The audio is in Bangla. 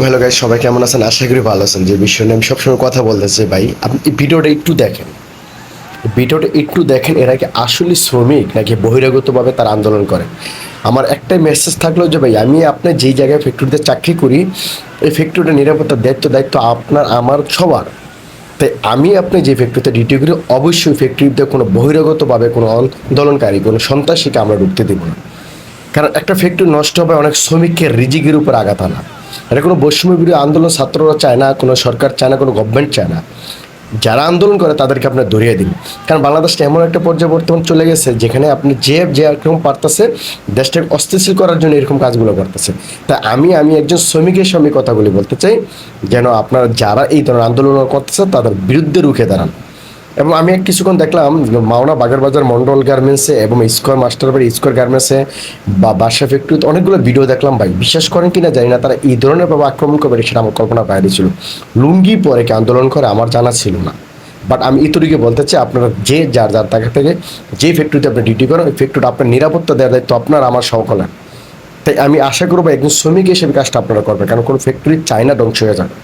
ভালো গাইজ সবাই কেমন আছেন? আশা করি ভালো আছেন। যে বিষয় নিয়ে আমি সবসময় কথা বলতেছি, ভাই, আপনি ভিডিওটা একটু দেখেন। ভিডিওটা একটু দেখেন, এরা কি আসলে শ্রমিক নাকি বহিরাগতভাবে তার আন্দোলন করে? আমার একটাই মেসেজ থাকল যে, ভাই, আমি আপনার যেই জায়গায় ফ্যাক্টরিতে চাকরি করি, এই ফ্যাক্টরিটা নিরাপত্তার দায়িত্ব দায়িত্ব আপনার, আমার, সবার। তাই আমি আপনি যে ফ্যাক্টরিতে ডিউটি করি, অবশ্যই ফ্যাক্টরিতে কোনো বহিরাগতভাবে কোনো আন্দোলনকারী, কোনো সন্ত্রাসীকে আমরা ঢুকতে দেবো না। কারণ একটা ফ্যাক্টরি নষ্ট হবে, অনেক শ্রমিককে রিজিকের উপর আঘাত আনা। এটা কোনো বৈষম্য বিরোধী আন্দোলন ছাত্ররা চায় না, কোনো সরকার চায় না, কোনো গভর্নমেন্ট চায় না। যারা আন্দোলন করে তাদেরকে আপনার ধরিয়ে দিন। কারণ বাংলাদেশটা এমন একটা পর্যায়ে বর্তমান চলে গেছে, যেখানে আপনি যে যে এরকম পারতেছে, দেশটাকে অস্থিতিশীল করার জন্য এরকম কাজগুলো করতেছে। তা আমি আমি একজন শ্রমিকের সঙ্গে কথাগুলি বলতে চাই, যেন আপনারা যারা এই ধরনের আন্দোলন করতেছে, তাদের বিরুদ্ধে রুখে দাঁড়ান। এবং আমি কিছুক্ষণ দেখলাম মাওনা বাজার মন্ডল গার্মেন্টসে এবং স্কোয়ার মাস্টার বাড়ি স্কোয়ার গার্মেন্টসে বা বাসা ফ্যাক্টরিতে অনেকগুলো ভিডিও দেখলাম ভাই। বিশ্বাস করেন কিনা জানি না, তারা এই ধরনের ভাবে আক্রমণ করবে সেটা আমার কল্পনা বাইরে ছিল। লুঙ্গি পরে কি আন্দোলন করে আমার জানা ছিল না। বাট আমি ইতরিকে বলতে চাই, আপনারা যে যার যার টাকা থেকে যে ফ্যাক্টরিতে আপনি ডিউটি করেন, ওই ফ্যাক্টরিটা আপনার নিরাপত্তা দেওয়ার দায়িত্ব আপনার, আমার সকলের। তাই আমি আশা করব একজন শ্রমিক হিসেবে কাজটা আপনারা করবেন, কারণ কোনো ফ্যাক্টরি চায়না ধ্বংস হয়ে যাবে।